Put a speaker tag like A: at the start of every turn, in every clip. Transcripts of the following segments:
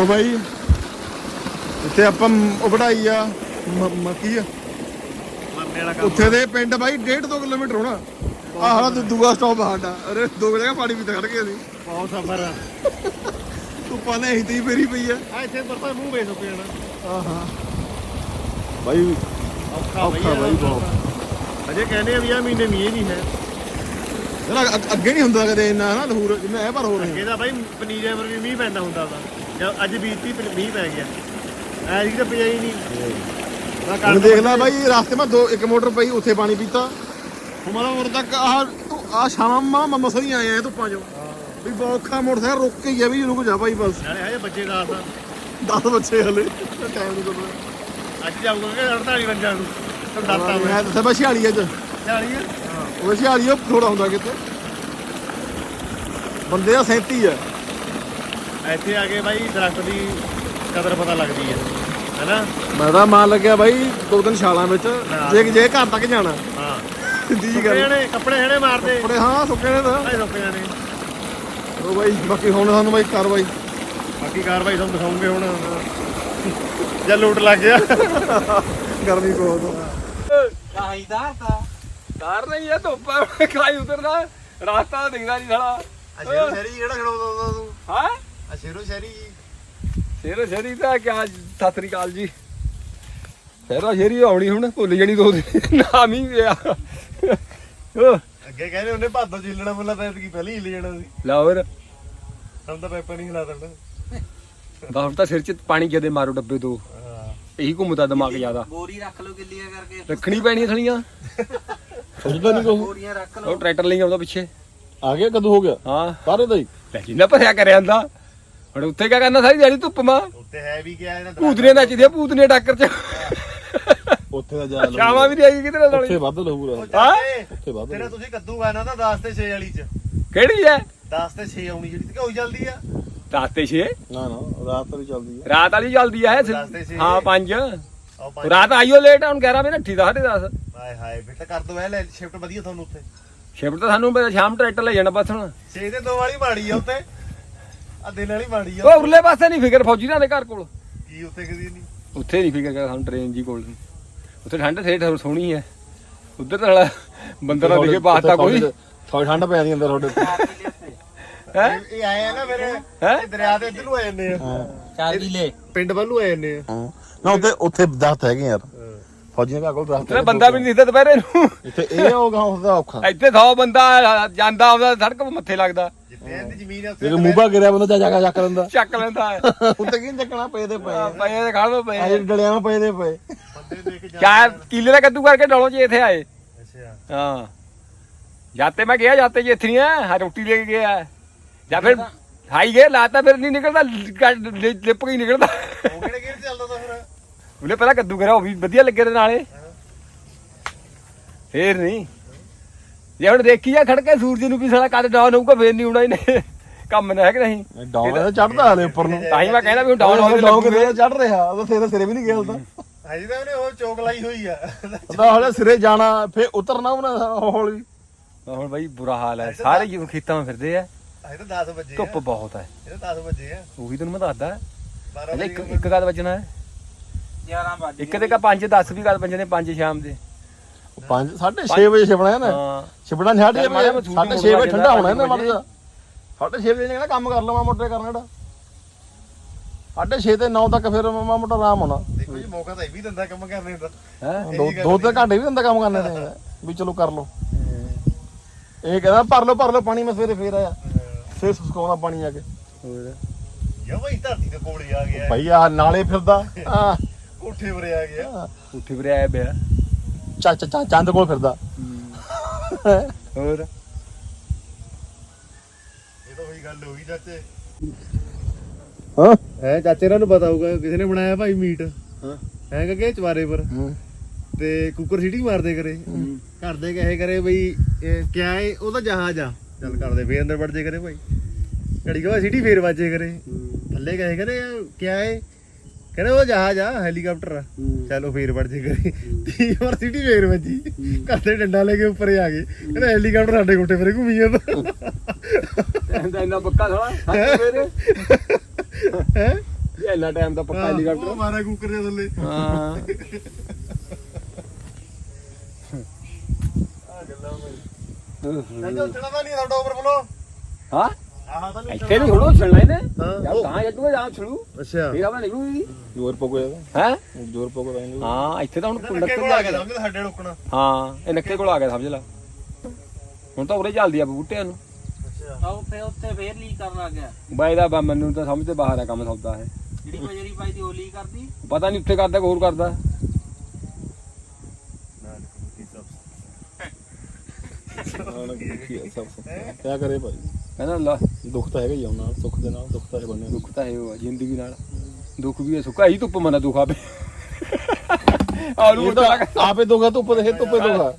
A: ਉਹ ਬਾਈ ਇੱਥੇ ਆਪਾਂ ਵਢਾਈ ਆ ਮ- ਮੱਕੀ ਆ? ਉੱਥੇ ਦੇ ਪਿੰਡ ਬਾਈ 1.5 2 ਕਿਲੋਮੀਟਰ ਹੋਣਾ। ਆਹ ਹਾਲਾ ਦੂ- ਦੂਆ ਸਟਾਪ ਸਾਡਾ। ਅਰੇ ਦੋ ਜਗ੍ਹਾ ਪਾਣੀ ਵੀ ਖੜ ਗਏ ਸੀ
B: ਬਹੁਤ ਸਫਰ ਆ।
A: ਧੁੱਪਾਂ ਨੇ ਇੱਥੇ ਹੀ ਫੇਰੀ ਪਈ ਆ।
B: ਆ ਇੱਥੇ ਪਰਪਾ ਮੂੰਹ ਵੇਖ ਸੁੱਕ ਜਾਣਾ
A: ਆਹਾ। ਬਾਈ
B: ਔਖਾ
A: ਔਖਾ ਬਾਈ ਬਹੁਤ।
B: ਅਜੇ ਕਹਿੰਦੇ ਆ ਵੀ ਆ ਮਹੀਨੇ ਮੀਂਹ ਨਹੀਂ ਹੈ।
A: ਯਾਰ ਅੱਗ- ਨਹੀਂ ਹੁੰਦਾ ਕਦੇ ਇੰਨਾ ਨਾ ਲਹੂਰ ਜਿੰਨਾ ਇਹ ਪਰ ਹੋ ਰਿਹਾ।
B: ਇਹਦਾ ਬਾਈ ਪਨੀਰੇ ਪਰ ਵੀ ਮੀਂਹ ਪੈਂਦਾ ਹੁੰਦਾ ਵਾ। ਜਦ ਅੱਜ ਬੀਤੀ ਪ- ਗਿਆ ਐ ਤਾਂ ਪਿਆ ਹੀ ਨਹੀਂ। ਮੈਂ
A: ਹੁਣ
B: ਕਣਕ
A: ਦੇਖ ਲੈ ਬਾਈ। ਰਸਤੇ ਮੈਂ ਦੋ ਇੱਕ ਮੋਟਰ ਪਈ ਉੱਥੇ ਪਾਣੀ ਪੀਤਾ। ਹੁਣ ਮੈਂ ਉਰ ਤੱਕ ਆਹ ਆ ਸ਼ਾਮਾਂ ਮਾ ਮਸਲੀ ਆਏ ਆ ਧੁੱਪਾਂ ਚੋਂ। ਵੀ ਬਹੁਤ ਔਖਾ ਮੋਟਰਸਾਈਕਲ ਰੁਕ ਕੇ ਗਿਆ ਵੀ ਰੁਕ ਜਾ ਬਾਈ ਬਸ।
B: ਨਾਲੇ ਹਜੇ ਬੱਚੇ ਦਾ ਆਸਾ।
A: 10 ਬੱਚੇ ਹਲੇ ਟਾਈਮ ਨਹੀਂ ਕਰਨਾ
B: ਅੱਜ ਜਾਊਗਾ ਕਿ 48 ਬੰਜਾਂ ਨੂੰ? ਤਾਂ ਦੱਸਤਾ ਮੈਂ।
A: ਮੈਂ ਦੱਸਿਆ ਬਈ 46 ਅੱਜ।
B: 40 ਆ?
A: ਉਹ 46 ਥੋੜਾ ਹੁੰਦਾ ਕਿਤੇ। ਬੰਦੇ ਦਾ 37 ਆ।
B: ਇੱਥੇ ਆ ਕੇ ਬਾਈ ਦਰਖਤ ਦੀ ਕਦਰ ਪਤਾ ਲੱਗਦੀ ਹੈ ਹੈਨਾ?
A: ਮੈਂ ਤਾਂ ਮਾਨ ਲੱਗਿਆ ਬਾਈ ਦੋ ਦਿਨ ਛਾਲਾਂ ਵਿੱਚ
B: ਹਾਂ।
A: ਜੇ ਜੇ ਘਰ ਤੱਕ ਜਾਣਾ।
B: ਹਾਂ। ਕੱਪੜੇ
A: ਗੱਲ।
B: ਨੇ ਕੱਪੜੇ ਹਣੇ ਮਾਰਦੇ।
A: ਕੱਪੜੇ ਹਾਂ ਸੁੱਕੇ ਨੇ ਤਾਂ।
B: ਭਾਈ ਰੁਕਿਆ ਨੇ।
A: ਉਹ ਬਾਈ ਬਾਕੀ ਹੁਣ ਸਾਨੂੰ ਬਾਈ ਕਾਰਵਾਈ।
B: ਬਾਕੀ ਕਾਰਵਾਈ ਤੁਹਾਨੂੰ ਦਿਖਾਉਂਗੇ ਹੁਣ। ਜਾਂ ਲੂਟ ਲੱਗ ਗਿਆ।
A: ਗਰਮੀ ਬਹੁਤ ਆ।
C: ਚਾਹੀਦਾ ਤਾਂ? ਕਾਰ ਨਹੀਂ ਹੈ ਧੁੱਪਾ ਖਾਈ ਉਤਰਦਾ ਰਾਸਤਾ ਦਿਖਦਾ ਨਹੀਂ ਸਾਲਾ।
B: ਅਸ਼ੇਰੋ ਸ਼ਹਿਰੀ ਕਿਹੜਾ ਖੜਾਉਂਦਾ ਤੂੰ?
C: ਹਾਂ?
B: ਅਸ਼ੇਰੋ ਸ਼ਹਿਰੀ।
C: ਸ਼ੇਰ ਸ਼ੇਰੀ ਤਾਂ ਕਿਆ ਸਤਿ ਸ੍ਰੀ ਅਕਾਲ ਜੀ। ਸ਼ੇਰਾ ਸ਼ੇਰੀ ਆਉਣੀ ਹੁਣ ਭੁੱਲ ਜਣੀ ਦੋ ਦਿਨ। ਨਾਮ ਹੀ ਗਿਆ
B: ਅੱਗੇ ਕਹਿੰਦੇ ਉਹਨੇ ਭਾਦੋ ਜਿੱਲਣਾ ਮੁੱਲਾ ਤਾਂ ਕੀ ਪਹਿਲਾਂ ਹੀ ਹਿੱਲ ਜਾਣਾ ਸੀ।
C: ਲਓ ਫਿਰ।
B: ਹੁਣ ਤਾਂ ਪੈਪਰ ਨਹੀਂ ਹਿਲਾ ਦਿੰਦਾ
C: ਬਾਹਰ ਤਾਂ ਸਿਰ 'ਚ ਪਾਣੀ ਜਦੇ ਮਾਰੋ ਡੱਬੇ ਤੋਂ।
B: ਹਾਂ।
C: ਇਹੀ ਘੁੰਮਦਾ ਦਿਮਾਗ ਜ਼ਿਆਦਾ।
D: ਬੋਰੀ ਰੱਖ ਲਓ ਗਿੱਲੀਆਂ ਕਰਕੇ।
C: ਰੱਖਣੀ ਪੈਣੀ ਥਲੀਆਂ।
A: ਸੋਚਦਾ ਨਹੀਂ ਕੋ
D: ਬੋਰੀਆਂ ਰੱਖ ਲਓ।
C: ਉਹ ਟਰੈਕਟਰ ਲਈ ਆਉਂਦਾ ਪਿੱਛੇ।
A: ਆ ਗਿਆ ਕਦੋਂ ਹੋ ਗਿਆ?
C: ਹਾਂ।
A: ਸਾਰੇ ਦਾ ਹੀ।
C: ਲੈ ਜਿੰਨਾ ਭਰਿਆ ਕਰਿਆ ਹੁੰਦਾ। ਹੁਣ ਉੱਥੇ ਕਿਆ ਕਰਨਾ ਸਾਰੀ ਦਿਹਾੜੀ ਧੁੱਪ ਮਾ?
B: ਉੱਤੇ ਹੈ ਵੀ ਕਿਹਾ ਇਹਨਾਂ
C: ਭੂਤਨੇ ਨੱਚਦੇ ਆ ਭੂਤਨੇ ਡਾਕਰ 'ਚ।
A: ਉੱਥੇ ਦਾ ਜਾ
C: ਸ਼ਾਮਾਂ ਵੀ ਨਹੀਂ ਆਈ ਕਿਤੇ ਨਾਲ
A: ਉੱਥੇ ਵੱਧ ਲਹੂਰਾ
C: ਹਾਂ?
A: ਉੱਥੇ ਵੱਧ
B: ਤੇਰਾ ਤੁਸੀਂ ਕੱਦੂ ਆ ਨਾ ਤਾਂ 10 ਤੇ 6 ਵਾਲੀ ਚ।
C: ਕਿਹੜੀ ਹੈ
B: 10 ਤੇ 6 ਆਉਣੀ ਜਿਹੜੀ ਤੇ ਜਲਦੀ ਆ।
C: ਦਸ ਤੇ 6
A: ਨਾ ਨਾ ਰਾਤ ਤੱਕ ਚੱਲਦੀ ਹੈ
C: ਰਾਤ ਵਾਲੀ ਜਲਦੀ ਆ
B: ਤੇ ਛੇ।
C: ਹਾਂ 5
B: ਆਓ ਪੰਜ।
C: ਰਾਤ ਆਈਓ ਲੇਟ ਹੁਣ 11 ਵਜੇ ਨੱਠੀ 10:30
B: ਹਾਏ ਹਾਏ ਬੇਟਾ ਕਰ ਦੋ ਐ ਲੈ ਸ਼ਿਫਟ ਵਧੀਆ ਤੁਹਾਨੂੰ ਉੱਥੇ।
C: ਸ਼ਿਫਟ ਤਾਂ ਸਾਨੂੰ ਸ਼ਾਮ ਟਰੈਕਟਰ ਲੈ ਜਾਣਾ ਬਸ ਹੁਣ।
B: 6 ਦੇ 2 ਵਾਲੀ ਮਾੜੀ ਆ ਉੱਤੇ ਆ ਦਿਨ ਵਾਲੀ ਮਾੜੀ ਆ।
C: ਉਹ ਉਰਲੇ ਪਾਸੇ ਨਹੀਂ ਫਿਕਰ ਫੌਜੀਆਂ ਦੇ ਘਰ ਕੋਲ।
B: ਕੀ ਉੱਤੇ ਕਦੀ ਨਹੀਂ
C: ਉੱਥੇ ਨਹੀਂ ਫਿਕਰ ਕਰ ਸਾਨੂੰ ਟ੍ਰੇਨ ਜੀ ਕੋਲ। ਉੱਥੇ ਠੰਡ ਸੇਠ ਸੋਹਣੀ ਹੈ ਉਧਰ ਤਾਂ ਸਾਲਾ ਬੰਦਰ ਨਾ ਦਿਖੇ ਬਾਤ ਕੋਈ।
A: ਥੋੜੀ ਠੰਡ ਪੈ ਜਾਂਦੀ ਅੰਦਰ ਤੁਹਾਡੇ
C: ਹੈ?
B: ਇਹ- ਆਏ ਆ ਨਾ ਫਿਰ? ਇਹ ਦਰਿਆ ਦੇ ਇੱਧਰ ਨੂੰ ਆ ਜਾਂਦੇ ਆ।
D: ਚਾਰ ਕਿਲੇ
B: ਪਿੰਡ ਵੱਲ ਨੂੰ ਆ ਜਾਂਦੇ ਆ।
A: ਹਾਂ। ਨਾ ਉੱਥੇ ਉੱਥੇ ਦਸਤ ਹੈਗੇ ਯਾਰ। ਫੌਜੀਆਂ ਦੇ ਕੋਲ ਦਸਤ
C: ਉੱਥੇ ਬੰਦਾ ਵੀ ਨਹੀਂ ਦਿਖਦਾ ਦੁਪਹਿਰੇ ਨੂੰ।
A: ਇੱਥੇ ਇਹ ਹੋਗਾ ਉਸਦਾ ਔਖਾ।
C: ਇੱਥੇ 100 ਬੰਦਾ ਜਾਂਦਾ ਆਉਂਦਾ ਸੜਕ ਮੱਥੇ ਲੱਗਦਾ।
B: ਇਹਦੀ ਜ਼ਮੀਨ ਆ
A: ਜੇ ਮੂੰਹ ਗਿਰਿਆ ਬੰਦਾ ਜਾ ਜਾ ਚੱਕ ਲੈਂਦਾ।
C: ਚੱਕ ਲੈਂਦਾ। ਹੈ
A: ਉੱਤੇ ਕੀ ਚੱਕਣਾ ਪਏ ਦੇ ਪਏ
C: ਪਏ ਤੇ ਖੜ ਪਏ
A: ਅਜੇ ਡਲਿਆਂ ਨੂੰ ਪਏ ਦੇ ਪਏ।
B: ਬੰਦੇ ਦੇਖ ਜਾ
C: ਚਾਰ ਕਿੱਲੇ ਦਾ ਕੱਦੂ ਕਰਕੇ ਡਲੋ ਜੀ ਇੱਥੇ ਆਏ।
B: ਅੱਛਾ।
C: ਹਾਂ। ਜਾਤੇ ਮੈਂ ਗਿਆ ਜਾਤੇ ਜੀ ਇੱਥੇ ਨਹੀਂ ਆ ਹਾਂ ਰੋਟੀ ਲੈ ਕੇ ਗਿਆ। ਜਾਂ ਫਿਰ ਹਾਈ ਗਏ ਲਾਤਾ ਫਿਰ ਨਹੀਂ ਨਿਕਲਦਾ ਲਿ- ਲਿਪ ਕੇ ਹੀ ਨਿਕਲਦਾ।
B: ਉਹ ਕਿਹੜੇ ਗੇਰ ਚੱਲਦਾ ਤਾਂ ਫਿਰ?
C: ਉਹਨੇ ਪਹਿਲਾਂ ਕੱਦੂ ਕਰਿਆ ਉਹ ਵੀ ਵਧੀਆ ਲੱਗੇ ਤੇ ਨਾਲੇ। ਫੇਰ ਨਹੀਂ। ਜੇ ਹੁਣ ਦੇਖੀ ਆ ਖੜ ਕੇ ਸੂਰਜ ਨੂੰ ਵੀ ਸਾਲਾ ਕੱਦ ਡਾਊਨ ਹੋਊਗਾ ਫੇਰ ਨਹੀਂ ਹੋਣਾ ਇਹਨੇ। ਕੰਮ ਨਾ ਹੈ ਕਿ ਨਹੀਂ?
A: ਡਾਊਨ ਤਾਂ ਚੜਦਾ ਹਲੇ ਉੱਪਰ ਨੂੰ।
C: ਤਾਂ ਹੀ ਮੈਂ ਕਹਿੰਦਾ ਵੀ ਡਾਊਨ
A: ਡਾਊਨ
C: ਹੋਵੇ
A: ਡਾਊਨ ਕਿਤੇ ਚੜ ਰਿਹਾ ਉਹ ਸਿਰੇ ਸਿਰੇ ਵੀ ਨਹੀਂ ਗਿਆ ਹੁੰਦਾ
B: ਹਜੇ ਤਾਂ ਉਹਨੇ ਉਹ ਚੋਕ ਲਾਈ ਹੋਈ ਆ।
A: ਉਹਦਾ ਹਲੇ ਸਿਰੇ ਜਾਣਾ ਫੇਰ ਉਤਰਨਾ ਉਹਨੇ ਹੌਲੀ।
C: ਹੁਣ ਬਾਈ ਬੁਰਾ ਹਾਲ ਹੈ ਸਾਰੇ ਜੀ ਖੇਤਾਂ ਵਿੱਚ ਫਿਰਦੇ ਆ।
B: ਹਜੇ ਤਾਂ 10 ਵਜੇ
C: ਧੁੱਪ ਬਹੁਤ ਹੈ
B: ਇਹ ਤਾਂ 10 ਵਜੇ ਆ।
C: ਉਹੀ ਤੈਨੂੰ ਮੈਂ ਦੱਸਦਾ।
B: 12
C: ਹਲੇ
B: ਵਜੇ
C: ਇੱਕ ਇੱਕ ਗੱਲ ਵੱਜਣਾ। ਹੈ
D: 11 ਵਜੇ
C: ਇੱਕ ਦੇ ਕਾ 5 10 ਵੀ ਗੱਲ ਵੱਜਣੇ 5 ਸ਼ਾਮ ਦੇ।
A: 5 6:30 ਵਜੇ ਛਿਪਣਾ ਹੈ ਨਾ
C: ਹਾਂ।
A: ਛਿਪਣਾ ਨਹੀਂ
C: ਚੱਲ ਮਾੜਾ ਜਿਹਾ
A: ਸਾਢੇ
C: ਛੂਟੀ
A: 6 ਵਜੇ ਠੰਡਾ ਹੋਣਾ ਨਾ ਮੜ ਜਾ ਸਾਢੇ 6 ਵਜੇ ਕਹਿੰਦਾ ਕੰਮ ਕਰ ਲਵਾਂ ਮੋਟੇ ਕਰਨਾ ਜਿਹੜਾ। ਸਾਢੇ 6 ਤੇ 9 ਤੱਕ ਫਿਰ ਮਾਮਾ ਮੋਟਾ ਆਰਾਮ ਹੋਣਾ।
B: ਦੇਖੋ ਜੀ ਮੌਕਾ ਤਾਂ ਇਹ ਵੀ ਦਿੰਦਾ ਕੰਮ ਕਰਨੇ ਦਾ।
C: ਹੈ?
A: ਦੋ ਦੋ ਤੇ ਘੰਟੇ ਵੀ ਹੁੰਦਾ ਕੰਮ ਕਰਨੇ ਦੇ ਵੀ ਚਲੋ ਕਰ ਲਓ। ਇਹ ਕਹਿੰਦਾ ਭਰ ਲਓ ਭਰ ਲਓ ਪਾਣੀ ਮੈਂ ਸਵੇਰੇ ਫੇਰ ਆਇਆ। ਫੇਰ ਸੁਕਾਉਣਾ ਪਾਣੀ ਆ ਕੇ।
C: ਹੋਰ?
B: ਯਾ ਬਈ ਧਰਤੀ ਦੇ ਕੋਲੇ ਆ ਗਿਆ।
A: ਭਾਈ ਆ ਨਾਲੇ ਫਿਰਦਾ। ਆ
B: ਕੋਠੇ ਵਰੇ ਆ ਗਿਆ।
C: ਉੱਠੀ ਵੀਰੇ ਆਇਆ ਪਿਆ।
A: ਚਾ ਚਾ ਚਾ- ਚੰਦ ਕੋਲ ਫਿਰਦਾ।
C: ਹੋਰ?
B: ਇਹ ਤਾਂ ਉਹੀ ਗੱਲ ਹੋਈ ਚਾਚੇ।
A: ਹਾਂ?
B: ਹੈ ਚਾਚੇ ਇਹਨਾਂ ਨੂੰ ਪਤਾ ਹੋਊਗਾ ਕਿਸੇ ਨੇ ਬਣਾਇਆ ਭਾਈ ਮੀਟ।
A: ਹਾਂ।
B: ਹੈ ਕਿ ਚਵਾਰੇ ਪਰ? ਤੇ ਕੁੱਕਰ ਸਿਟੀ ਮਾਰਦੇ ਕਰੇ ਘਰ ਦੇ ਕਹੇ ਕਰੇ ਬਈ ਇਹ ਕਿਆ ਏ? ਉਹ ਤਾਂ ਜਹਾਜ਼ ਆ। ਚੱਲ ਕਰਦੇ ਫੇਰ ਅੰਦਰ ਵੜ ਜੇ ਕਰੇ ਭਾਈ। ਘੜੀ ਕਵਾ ਸਿਟੀ ਫੇਰ ਵੱਜੇ ਕਰੇ। ਥੱਲੇ ਕਹੇ ਕਰੇ ਕਿਆ ਏ? ਕਹਿੰਦੇ ਉਹ ਜਹਾਜ਼ ਆ ਹੈਲੀਕਾਪਟਰ ਆ। ਚਲੋ ਫੇਰ ਵੜ ਜੇ ਕਰੇ 30 ਵਾਰ ਸਿਟੀ ਫੇਰ ਵੱਜੀ। ਘਰ ਦੇ ਡੰਡਾ ਲੈ ਕੇ ਉੱਪਰ ਹੀ ਆ ਗਏ। ਕਹਿੰਦਾ ਹੈਲੀਕਾਪਟਰ ਸਾਡੇ ਕੋਠੇ ਪਰੇ ਘੁੰਮੀ ਜਾਂਦਾ।
C: ਇਹਦਾ ਇੰਨਾ ਪੱਕਾ ਥੋੜਾ ਸੱਚ ਮੇਰੇ
B: ਹੈ?
C: ਇਹ ਇੰਨਾ ਟਾਈਮ ਦਾ ਪੱਕਾ
B: ਉਹ
C: ਹੈਲੀਕਾਪਟਰ।
B: ਮਾਰਾ ਕੁੱਕਰ ਦੇ ਥੱਲੇ।
C: ਹਾਂ।
B: ਕਹਿੰਦਾ ਉੱਠਣਾ ਤਾਂ ਨਹੀਂ ਸਾਡਾ ਓਵਰਫਲੋ
C: ਹਾਂ?
B: ਆਹ ਤਾਂ
C: ਇੱਥੇ ਨਹੀਂ ਹੁਣੋ ਛੜਨਾ ਇਹਨੇ
B: ਹਾਂ।
C: ਯਾਰ ਤਾਂ ਜੱਟੂਗਾ ਜਾਂ ਛੜੂ।
B: ਅੱਛਾ।
C: ਫੇਰ ਆਪਣਾ ਨਿਕਲੂਗੀ
A: ਜ਼ੋਰ ਪਕੋਇਆ
C: ਹੈ?
A: ਜ਼ੋਰ ਪਕੋਇਆ
C: ਹਾਂ ਇੱਥੇ ਤਾਂ ਹੁਣ
B: ਨੱਕੇ ਕੋਲ ਆ ਕੇ
C: ਗਿਆ
B: ਸਮਝ ਸਾਡੇ ਰੁਕਣਾ।
C: ਹਾਂ ਇਹ ਨੱਕੇ ਕੋਲ ਆ ਗਿਆ ਸਮਝ ਲੈ। ਹੁਣ ਤਾਂ ਉਰੇ ਚੱਲਦੀ ਆ ਬੂਟਿਆਂ ਨੂੰ।
B: ਅੱਛਾ।
D: ਆਹ ਫੇ ਉੱਤੇ ਫੇਰ ਲੀਕ ਕਰਨ ਲੱਗ ਗਿਆ।
C: ਬਾਈ ਦਾ ਬਾ ਮੈਨੂੰ ਤਾਂ ਸਮਝ ਤੇ ਬਾਹਰ ਆ ਕੰਮ ਸੌਦਾ ਹੈ
D: ਜਿਹੜੀ ਬਜਰੀ ਪਾਈ ਦੀ ਉਹ ਲੀਕ ਕਰਦੀ
C: ਪਤਾ ਨਹੀਂ ਉੱਥੇ ਕਰਦਾ ਕਿ ਹੋਰ ਕਰਦਾ।
A: ਕਿਆ ਕਰੇ ਭਾਈ?
C: ਕਹਿੰਦਾ ਲਾ
A: ਦੁੱਖ ਤਾਂ ਹੈਗਾ ਹੀ ਆ ਨਾਲ ਸੁੱਖ ਦੇ ਨਾਲ ਦੁੱਖ ਤਾਂ ਹੈ ਬੰਨੇ
C: ਦੁੱਖ ਤਾਂ ਹੈ ਉਹ ਆ, ਜ਼ਿੰਦਗੀ ਨਾਲ। ਦੁੱਖ ਵੀ ਹੈ ਸੁੱਖ ਹੀ ਧੁੱਪ ਮਨਾ ਦੁੱਖ ਆਵੇ ਆਲੂ ਤਾਂ
A: ਆਪੇ ਦੋਗਾ ਧੁੱਪ ਦੇ ਧੁੱਪੇ ਦੋਗਾ